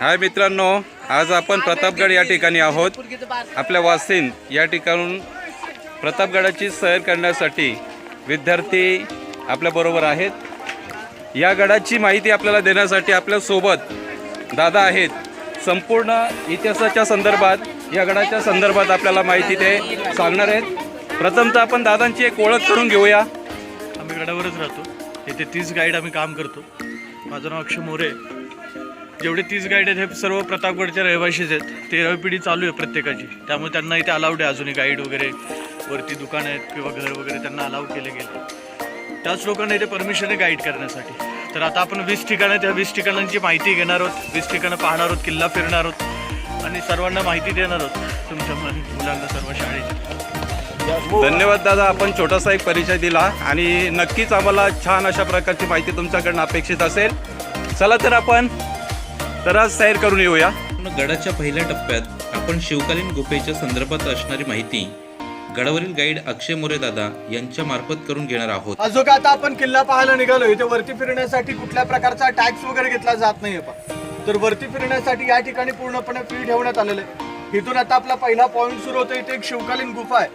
हाय मित्रांनो आज आपण प्रतापगड या ठिकाणी आहोत. आपल्या वासिन या ठिकाणून प्रतापगडाची सैर करण्यासाठी विद्यार्थी आपल्याबरोबर आहेत. या गडाची माहिती आपल्याला देण्यासाठी आपल्यासोबत दादा आहेत. संपूर्ण इतिहासाच्या संदर्भात या गडाच्या संदर्भात आपल्याला माहिती ते सांगणार आहेत. प्रथमतः आपण दादांची एक ओळख करून घेऊया. आम्ही गडावरच राहतो. येथे तीस गाईड आम्ही काम करतो. माझं नाव अक्षय मोरे. जेवढे तीस गाईड आहेत हे सर्व प्रतापगडचे रहिवाशीच आहेत. तेरावी पिढी चालू आहे प्रत्येकाची. त्यामुळे त्यांना इथे अलाउड आहे. अजूनही गाईड वगैरे वरती दुकानं आहेत किंवा घर वगैरे त्यांना अलाउड केले गेले. त्याच लोकांना इथे परमिशन आहे गाईड करण्यासाठी. तर आता आपण वीस ठिकाणं त्या वीस ठिकाणांची माहिती घेणार आहोत. वीस ठिकाणं पाहणार आहोत किल्ला फिरणार आहोत. आणि सर्वांना माहिती देणार आहोत. तुमच्या मुलांना सर्व शाळेची. धन्यवाद दादा आपण छोटासा एक परिचय दिला. आणि नक्कीच आम्हाला छान अशा प्रकारची माहिती तुमच्याकडनं अपेक्षित असेल. चला तर आपण तर आज सैर करून येऊया. गडाच्या पहिल्या टप्प्यात आपण शिवकालीन गुफेच्या संदर्भात असणारी माहिती गडावरील गाईड अक्षय मोरे दादा यांच्या मार्फत करून घेणार आहोत. आज जो का आता आपण किल्ला पाहायला निघालो इथे वरती फिरण्यासाठी कुठल्या प्रकारचा टॅक्स वगैरे घेतला जात नाहीये पा तर वरती फिरण्यासाठी या ठिकाणी पूर्णपणे फ्री ठेवण्यात आलेलं आहे. इथून आता आपला पहिला पॉईंट सुरू होतो. इथे एक शिवकालीन गुफा आहे.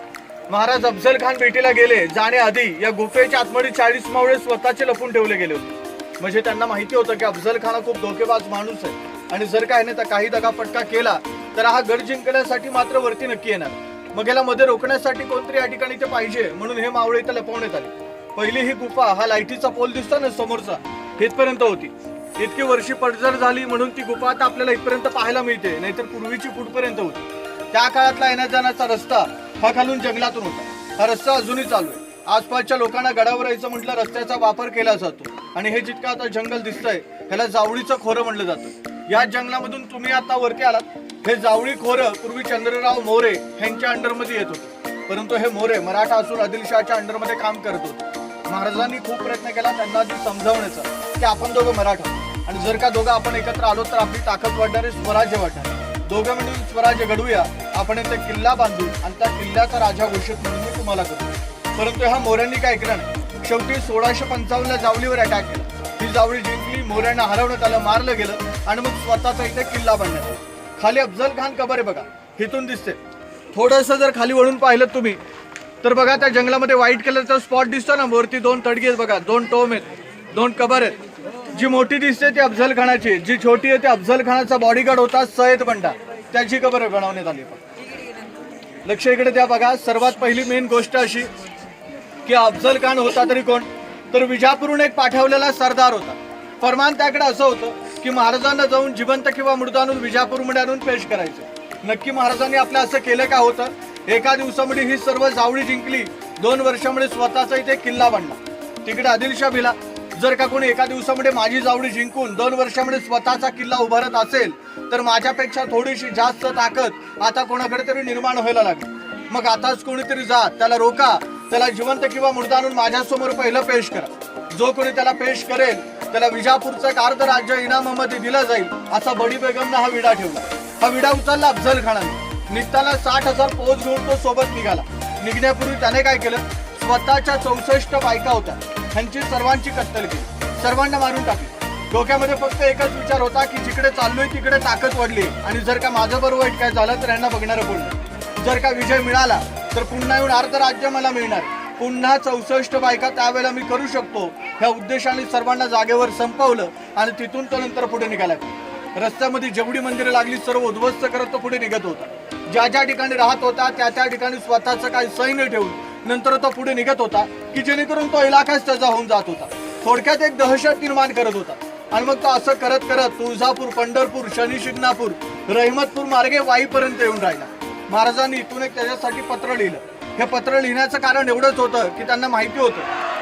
महाराज अफजल खान भेटीला गेले. जाण्याआधी या गुफेच्या आतमध्ये चाळीस मावळे स्वतःचे लपून ठेवले गेले होते. म्हणजे त्यांना माहिती होतं की अफजल खान खूप धोकेबाज माणूस आहे. आणि जर काय नाही तर काही दगाफटका केला तर हा गड जिंकण्यासाठी मात्र वरती नक्की येणार. मग याला मध्ये रोखण्यासाठी कोणतरी या ठिकाणी ते पाहिजे म्हणून हे मावळे इथं लपवण्यात आले. पहिली ही गुफा हा लाईटीचा पोल दिसतो ना समोरचा इथपर्यंत होती. इतकी वर्षी पडझड झाली म्हणून ती गुफा आता आपल्याला इथपर्यंत पाहायला मिळते नाहीतर पूर्वीची कुठपर्यंत होती. त्या काळातला येण्या जाण्याचा रस्ता हा खालून जंगलातून होता. हा रस्ता अजूनही चालू आहे. आसपासच्या लोकांना गडावर यायचं म्हटलं रस्त्याचा वापर केला जातो. आणि हे जितकं आता जंगल दिसतंय ह्याला जावळीचं खोरं म्हणलं जातं. या जंगलामधून तुम्ही आता वरती आलात हे जावळी खोरं पूर्वी चंद्रराव मोरे यांच्या अंडरमध्ये येत होते. परंतु हे मोरे मराठा असून आदिलशहाच्या अंडरमध्ये काम करत होते. महाराजांनी खूप प्रयत्न केला त्यांना आधी समजावण्याचा की आपण दोघं मराठा. आणि जर का दोघं आपण एकत्र आलो तर आपली ताकद वाढणार आहे स्वराज्य वाढणार. दोघं मिळून स्वराज्य घडवूया आपण इथे किल्ला बांधू आणि त्या किल्ल्याचा राजा घोषित म्हणून मी तुम्हाला करतो. परंतु ह्या मोऱ्यांनी काय केलं नाही? शेवटी सोळाशे पंचावन्नला जावलीवर अटॅक केला. ही जावळी जिंकली मोऱ्यांना हरवण्यात आलं मारलं गेलं आणि मग स्वतःचा इथे किल्ला बांधण्यात आला खाली अफजल खान कबर आहे बघा. इथून दिसते. थोडस जर खाली वळून पाहिलं तुम्ही तर बघा त्या जंगलामध्ये व्हाईट कलरचा स्पॉट दिसतो ना. वरती दोन तडगी आहेत बघा. दोन टोम आहेत दोन कबर आहेत. जी मोठी दिसते ती अफजल खानाची जी छोटी आहे ती अफजल खानाचा बॉडीगार्ड होता सयद बंडा त्याची कबर बनवण्यात आली. लक्ष इकडे द्या बघा. सर्वात पहिली मेन गोष्ट अशी की अफजल खान होता तरी कोण? तर विजापूरहून एक पाठवलेला सरदार होता. फरमान त्याकडे असं होतं की महाराजांना जाऊन जिवंत किंवा मृत आणून विजापूरमध्ये आणून पेश करायचं. नक्की महाराजांनी आपलं असं केलं का होतं? एका दिवसामध्ये ही सर्व जावळी जिंकली. दोन वर्षामध्ये स्वतःचा इथे किल्ला बांधला. तिकडे आदिलशा भिला. जर का कोणी एका दिवसामध्ये माझी जावळी जिंकून दोन वर्षामध्ये स्वतःचा किल्ला उभारत असेल तर माझ्यापेक्षा थोडीशी जास्त ताकद आता कोणाकडे तरी निर्माण व्हायला लागली. मग आताच कोणीतरी जा त्याला रोका. त्याला जिवंत किंवा मृत आणून माझ्यासमोर पहिलं पेश करा. जो कोणी त्याला पेश करेल त्याला विजापूरचं एक अर्ध राज्य इनामामध्ये दिलं जाईल असा बडी बेगमनं हा विडा ठेवला. हा विडा उचलला अफजल खानाने निघताना साठ हजार पोच घेऊन तो सोबत निघाला. निघण्यापूर्वी त्याने काय केलं? स्वतःच्या चौसष्ट बायका होत्या. ह्यांची सर्वांची कत्तल केली. सर्वांना मारून टाकली. डोक्यामध्ये फक्त एकच विचार होता की जिकडे चाललोय तिकडे ताकद वाढली. आणि जर का माझं बरोबर काय झालं तर यांना बघणारं कोण? जर का विजय मिळाला तर पुन्हा येऊन अर्ध राज्य मला मिळणार. पुन्हा चौसष्ट बायका त्यावेळेला मी करू शकतो. ह्या उद्देशाने सर्वांना जागेवर संपवलं आणि तिथून तो नंतर पुढे निघाला. रस्त्यामध्ये जेवढी मंदिरं लागली सर्व उद्ध्वस्त करत तो पुढे निघत होता. ज्या ज्या ठिकाणी राहत होता त्या त्या ठिकाणी स्वतःचं काही सैन्य ठेवून नंतर तो पुढे निघत होता की जेणेकरून तो इलाकाच त्याचा होऊन जात होता. थोडक्यात एक दहशत निर्माण करत होता. आणि मग तो असं करत करत तुळजापूर पंढरपूर शनी शिंगणापूर रहिमतपूर मार्गे वाईपर्यंत येऊन राहिला. महाराजांनी इथून एक त्याच्यासाठी पत्र लिहिलं. हे पत्र लिहिण्याचं कारण एवढंच होतं की त्यांना माहिती होतं.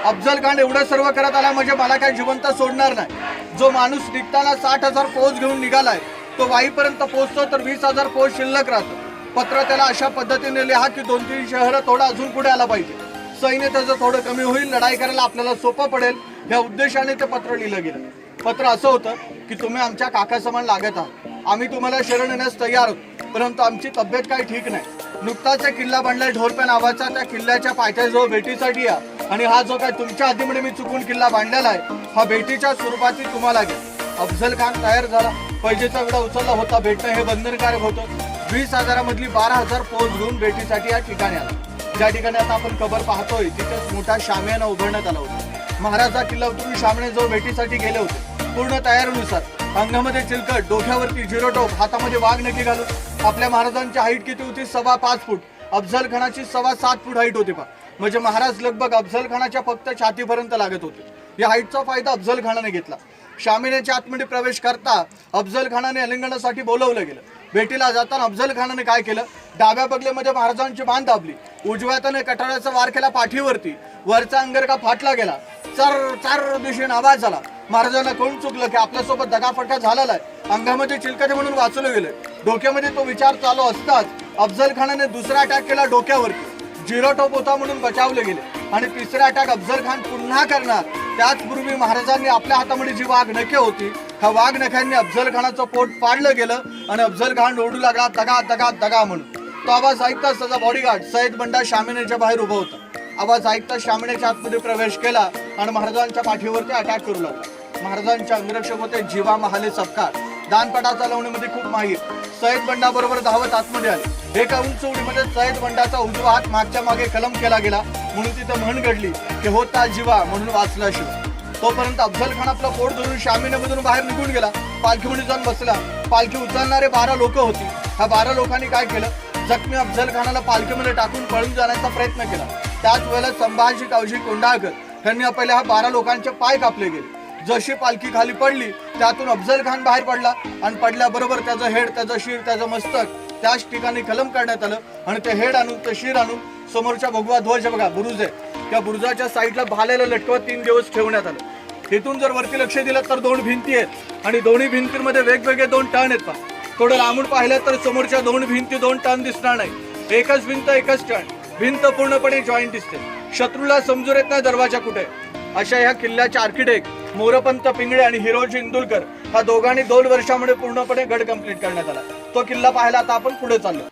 अफजल खान एवढं सर्व करत आला म्हणजे मला काय जिवंत सोडणार नाही. जो माणूस निघताना साठ हजार पोच घेऊन निघालाय तो वाईपर्यंत पोहोचतो तर वीस हजार पोच शिल्लक राहतो. पत्र त्याला अशा पद्धतीने लिहा की दोन तीन शहरं थोडं अजून पुढे आला पाहिजे. सैन्य त्याचं थोडं कमी होईल लढाई करायला आपल्याला सोपं पडेल. या उद्देशाने ते पत्र लिहिलं गेलं. पत्र असं होतं की तुम्ही आमच्या काकासमान लागत आहात. आम्ही तुम्हाला शरण येण्यास तयार होतो परंतु आमची तब्येत काही ठीक नाही. नुकताच एक किल्ला बनलाय ढोरप्या नावाचा त्या किल्ल्याच्या पायथ्याजवळ भेटीसाठी या. आणि हा जो काय तुमच्या हातीमध्ये मी चुकून किल्ला बांधलेला आहे हा भेटीच्या स्वरूपाची तुम्हाला घ्या अफजल खान तयार झाला. पैजेचा एवढा उचलला होता. भेटणं हे बंधनकारक होतं. वीस हजारामधली बारा हजार पोच घेऊन भेटीसाठी या ठिकाणी आला. ज्या ठिकाणी आता आपण कबर पाहतोय तिथेच मोठा शामियाना उभारण्यात आला होता. महाराजा किल्ला उतरून शामणे जो भेटीसाठी गेले होते पूर्ण तयारीनुसार अंगामध्ये चिलकट डोक्यावरती झिरो टोप हातामध्ये वाघ नकी घालून आपल्या महाराजांची हाईट किती होती? सव्वा पाच फूट. अफझल खानाची सव्वा सात फूट हाईट होती पा म्हणजे महाराज लगभग अफझल खानाच्या फक्त छातीपर्यंत लागत होते. या हाईटचा फायदा अफझल खानाने घेतला. शामिनेच्या आतमध्ये प्रवेश करता अफजल खानाने अलिंगनासाठी बोलवलं गेलं. भेटीला जाताना अफजल खानाने काय केलं? डाव्या बगलेमध्ये महाराजांची मान दाबली. उजव्या त्याने कटाळ्याचा वार केला पाठीवरती वरचा अंगरका फाटला गेला. चर चार दिशेने आवाज आला. महाराजांना कोण चुकलं की आपल्यासोबत दगाफटका झालेला आहे? अंगामध्ये चिलकते म्हणून वाचलं गेलं डोक्यामध्ये तो विचार चालू असताच अफजल खानाने दुसरा अटॅक केला डोक्यावरती. झिरो टॉप होता म्हणून बचावले गेले. आणि तिसरा अटॅक अफजल खान पुन्हा करणार. त्याचपूर्वी महाराजांनी आपल्या हातामध्ये जी वाघ नखे होती ह्या वाघ नख्यांनी अफजल खानाचं पोट पाडलं गेलं आणि अफजल खान ओढू लागला दगा दगा दगा म्हणून. तो आवाज ऐकताच त्याचा बॉडीगार्ड सय्यद बंडा शामिनेच्या बाहेर उभा होता. आवाज ऐकताच शामिनेच्या आतमध्ये प्रवेश केला आणि महाराजांच्या पाठीवरती अटॅक करू लागला. महाराजांच्या अंगरक्षक होते जीवा महाले सपकार दानपटा चालवण्यामध्ये खूप माहीर. सय्यद बंडाबरोबर धावत आतमध्ये आले. एका उंच उडीमध्ये सय्यद बंडाचा उजवा हात मागच्या मागे कलम केला गेला. म्हणून तिथं म्हण घडली की होता जीवा म्हणून वाचला शिव तोपर्यंत अफजल खान आपला पोट धरून शामिनेमधून बाहेर निघून गेला. पालखीमध्ये जाऊन बसला. पालखी उचलणारे बारा लोक होती. ह्या बारा लोकांनी काय केलं? जखमी अफजल खानाला पालखीमध्ये टाकून पळून जाण्याचा प्रयत्न केला. त्याच वेळेला संभाजी कावजी कोंडाळकर यांनी पहिल्या ह्या बारा लोकांचे पाय कापले गेले. जशी पालखी खाली पडली त्यातून अफझल खान बाहेर पडला आणि पडल्याबरोबर त्याचं हेड त्याचं शिर त्याचं मस्तक त्याच ठिकाणी कलम करण्यात आलं आणि ते हेड आणून ते शिर आणून समोरच्या भगवा ध्वज बघा बुरुज. आहे त्या बुरुजाच्या साईडला भालेला लटकवत तीन दिवस ठेवण्यात आलं. तिथून जर वरती लक्ष दिलं तर दोन भिंती आहेत आणि दोन्ही भिंतींमध्ये वेगवेगळे दोन टर्न आहेत पा थोडं लांबून पाहिलं तर समोरच्या दोन भिंती दोन टर्न दिसणार नाही. एकच भिंत एकच टर्न भिंत पूर्णपणे जॉईंट दिसते. शत्रूला समजूर येत नाही दरवाजा कुठे. अशा ह्या किल्ल्याचे आर्किटेक्ट मोरपंत पिंगळे आणि हिरोजी इंदुलकर ह्या दोघांनी दोन वर्षामध्ये पूर्णपणे गड कंप्लीट करण्यात आला. तो किल्ला पाहायला आता आपण पुढे चाललो.